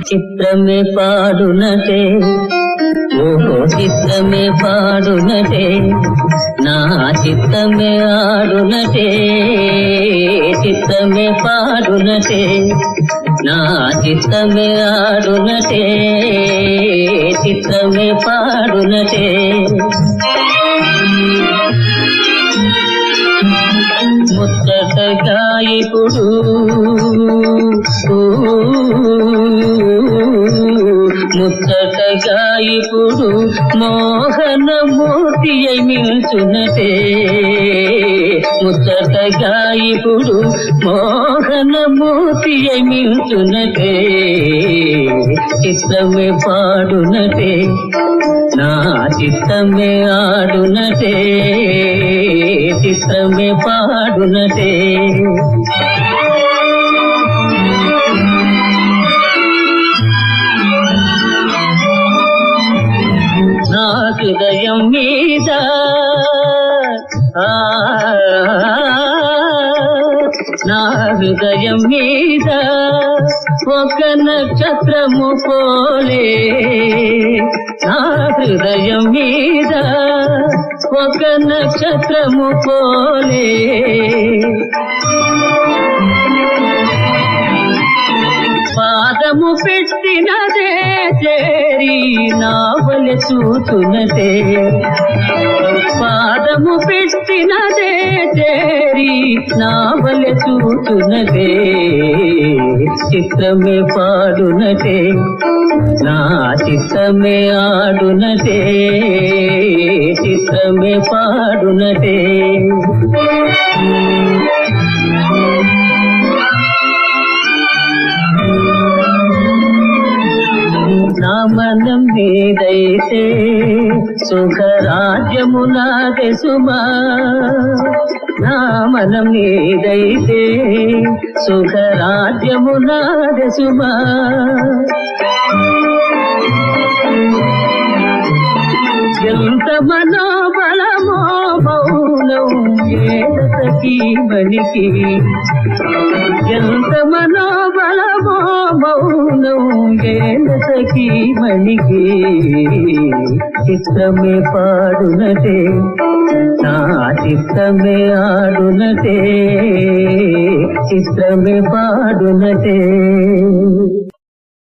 చిత్రమే పాడునటే ఓహో చిత్రమే పాడునటే నా చిత్తమే ఆడునటే చిత్తమే పాడునటే. నా చిత్తమే ఆడునటే చిత్రమే పాడునటే. ముచ్చటగా ఇప్పుడు ముచ్చటగా ఇప్పుడు మోహనమూర్తి అయి మిల్చునటే ముచ్చటగా ఇప్పుడు మోహనమూర్తి అయి మిల్చునటే చిత్రమే పాడునటే నా చిత్తమే ఆడునటే చిత్తమే పాడునటే నా హృదయం మీద ఆ, నా హృదయం మీద ఒక నక్షత్రము పోలే. నా హృదయం మీద ఒక నక్షత్రము పోలే. పాదము పెట్టినదే చేరి నావల చూచునదే పాదము పెట్టినదే చేరి నావల చూచునదే చిత్రమే పాడునటే నా చిత్రమే ఆడునటే చిత్రమే పాడునటే నా మనం మీదైతే సుఖరాజ్యము నాదే సుమా. నా మనం మీదైతే సుఖరాజ్యము నాదే సుమా. ఎంత మనోబలమో మౌనం ఏసకి ఎంత మనోబలమో మౌనం ఏసకి మణికి చిత్తమే పాడునటే నా చిత్తమే ఆడునటే చిత్తమే పాడునటే.